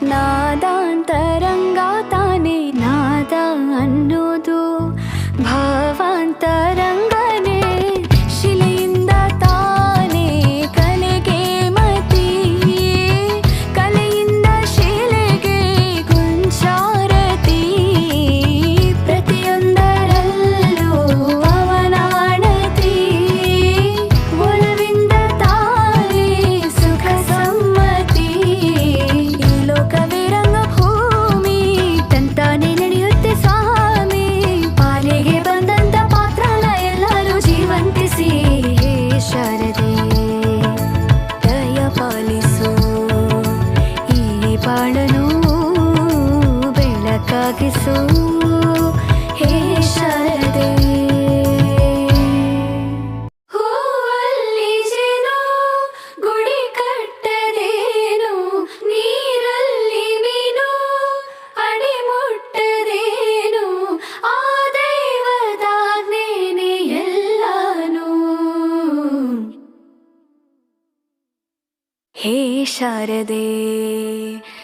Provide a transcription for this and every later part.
那 ಬೆಳಕಾಗಿಸು ಹೇ ಶಾರದೆ. ಹೂವಲ್ಲಿ ಗುಡಿ ಕಟ್ಟದೇನು, ನೀರಲ್ಲಿ ಮೀನು ಅಡಿ ಮುಟ್ಟದೇನು, ಆ ದೈವದಾಜ್ಞೆನೇ ಎಲ್ಲಾನು. ಹೇ ಶಾರದೆ.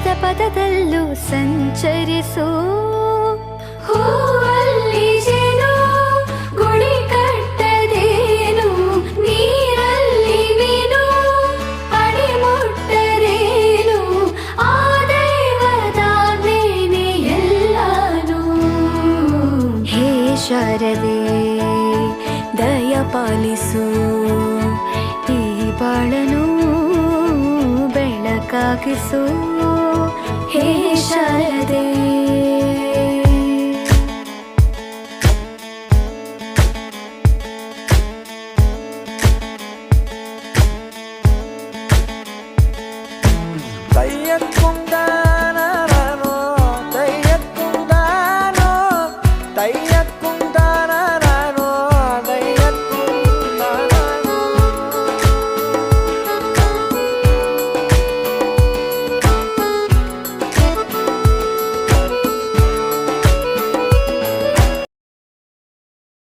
ಪದ ಪದದಲ್ಲೂ ಸಂಚರಿಸು. ಹೂವಲ್ಲಿ ಗುಡಿ ಕಟ್ಟದೇನು, ನೀರಲ್ಲಿ ಮೀನು, ಅಡಿ ಮುಟ್ಟರೇನು ಆ ಮೇನೆ ಎಲ್ಲಾನು. ಹೇ ಶಾರದೆ, ದಯ ಪಾಲಿಸು. ಈ ಬಾಳನು ಬೆಳಕಾಗಿಸು. Tayya